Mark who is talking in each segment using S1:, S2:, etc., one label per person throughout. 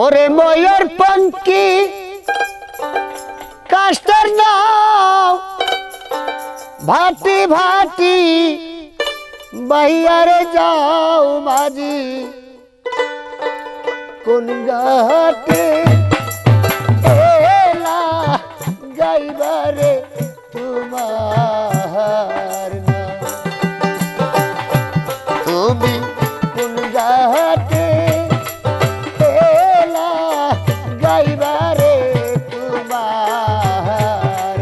S1: ওরে ময়ূর পঙ্কি কাস্টার নাও। ভাটি ভাটি বাইয়ারে যাও মাঝি। কোন ঘাটে এলা গাইবারে গাইবারে তোমার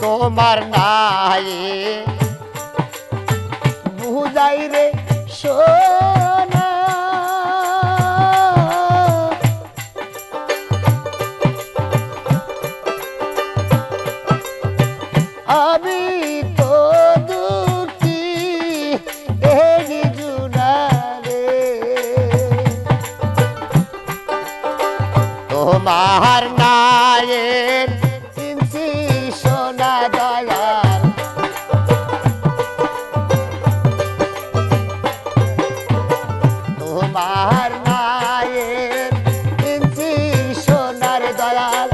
S1: তোমার নাই বুঝাই রে সোনা আমি তো দুটি এরি তোমার নায়ের সোনা দয়াল। তোমার নায়ের সোনার দয়াল।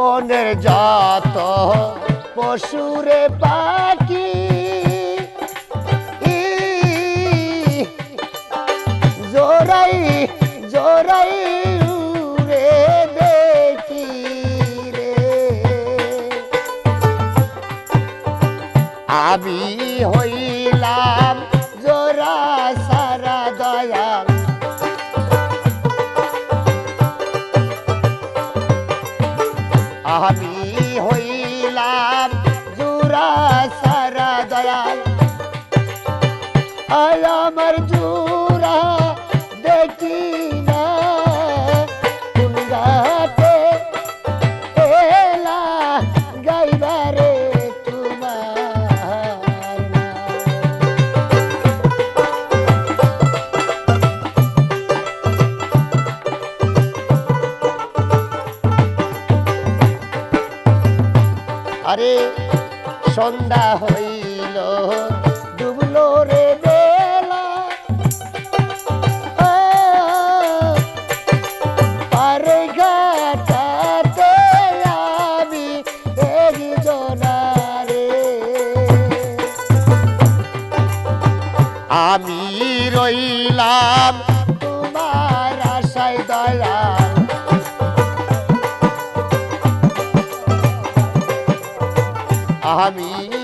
S1: বনের যত পশুরে পাখি জোরাই জোরাই রে। আমি হইলাম জোরা সারা দয়াল জুরা সারা দয়াল। আয় আমার জুরা দেখি না কোন গাতে এলা আরে সন্ধ্যা হইল ডুবলো রে বেলা। পারে ঘাটাতে আমি একজনারে আমি রইলাম তোমার আমি